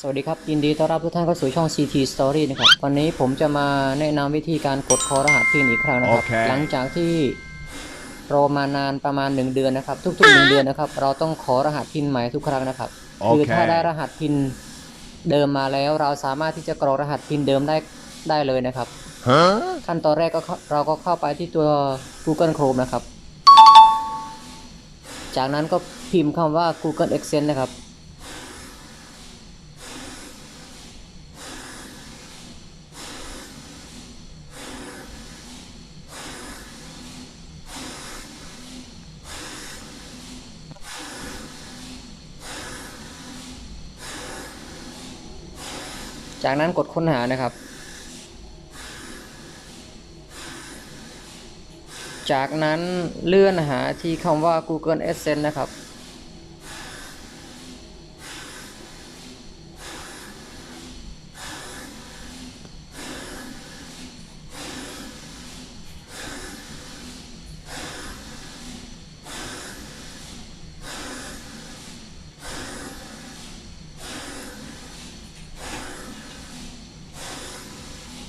สวัสดีครับ ยินดีต้อนรับทุกท่านเข้าสู่ช่อง CT Story นะครับ วันนี้ผมจะมาแนะนำวิธีการกดคอรหัสพินอีกครั้งนะครับโอเคหลังจากที่รอมานานประมาณ 1 เดือนนะครับ ทุกๆ1เดือนนะครับ เราต้องขอรหัสพินใหม่ทุกครั้งนะครับโอคือเคถ้าได้รหัสพินเดิมมาแล้ว เราสามารถที่จะกรอกรหัสพินเดิมได้ได้เลยนะครับ Huh? ขั้นตอนแรกก็เข้าเราก็เข้าไปที่ตัว Google Chrome นะครับ จากนั้นก็พิมพ์คำว่า Google Accent นะครับ จากนั้นกดค้นหานะครับ จากนั้นเลื่อนหาที่คำว่า Google Adsense นะครับ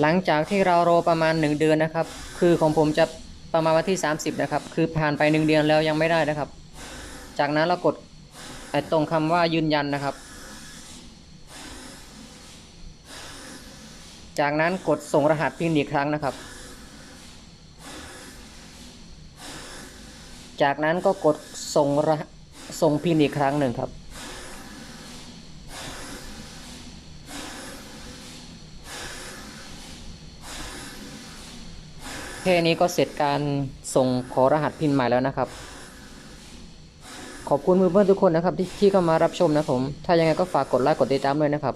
หลังจากที่เรารอประมาณ 1 เดือนนะครับ คือของผมจะประมาณวันที่ 30 นะครับ คือผ่านไป 1 เดือนแล้วยังไม่ได้นะครับ จากนั้นเรากดตรงคำว่ายืนยันนะครับ จากนั้นกดส่งรหัสพินอีกครั้งนะครับ จากนั้นก็กดส่งสส่งพินอีกครั้งหนึ่งครับ แค่นี้ก็เสร็จการส่งขอรหัสพินใหม่แล้วนะครับ ขอบคุณเพื่อนๆทุกคนนะครับที่ที่เข้ามารับชมนะผม ถ้ายังไงก็ฝากกดไลค์กดติดตามด้วยนะครับ